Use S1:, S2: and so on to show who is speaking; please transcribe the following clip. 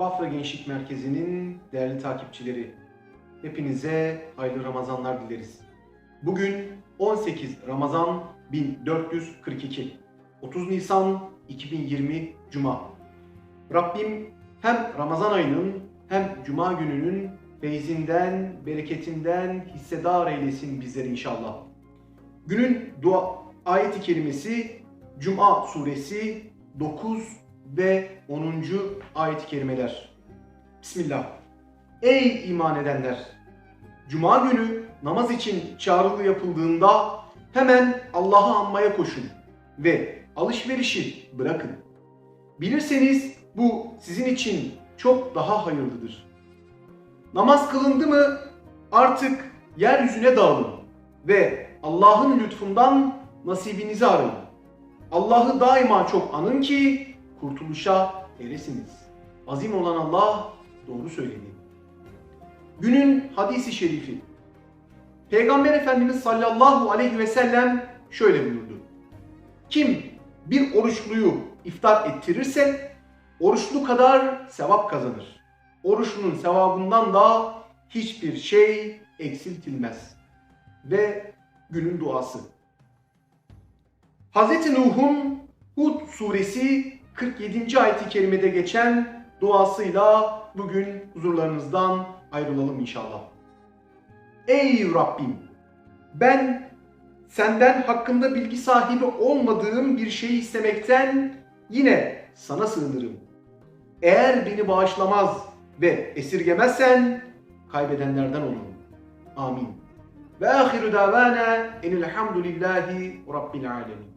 S1: Bafra Gençlik Merkezi'nin değerli takipçileri, hepinize hayırlı Ramazanlar dileriz. Bugün 18 Ramazan 1442, 30 Nisan 2020 Cuma. Rabbim hem Ramazan ayının hem Cuma gününün feyzinden, bereketinden hissedar eylesin bizleri inşallah. Günün dua ayeti kerimesi Cuma suresi 9 ve 10. ayet-i kerimeler. Bismillah. Ey iman edenler! Cuma günü namaz için çağrılı yapıldığında hemen Allah'ı anmaya koşun ve alışverişi bırakın. Bilirseniz bu sizin için çok daha hayırlıdır. Namaz kılındı mı artık yeryüzüne dağılın ve Allah'ın lütfundan nasibinizi arayın. Allah'ı daima çok anın ki kurtuluşa eresiniz. Azim olan Allah doğru söyledi. Günün hadisi şerifi. Peygamber Efendimiz sallallahu aleyhi ve sellem şöyle buyurdu. Kim bir oruçluyu iftar ettirirse oruçlu kadar sevap kazanır. Oruçlunun sevabından da hiçbir şey eksiltilmez. Ve günün duası. Hz. Nuh'un Hud suresi 47. ayeti kerimede geçen duasıyla bugün huzurlarınızdan ayrılalım inşallah. Ey Rabbim! Ben senden hakkında bilgi sahibi olmadığım bir şeyi istemekten yine sana sığınırım. Eğer beni bağışlamaz ve esirgemezsen kaybedenlerden olurum. Amin. Ve ahiru davana enilhamdülillahi rabbil alemin.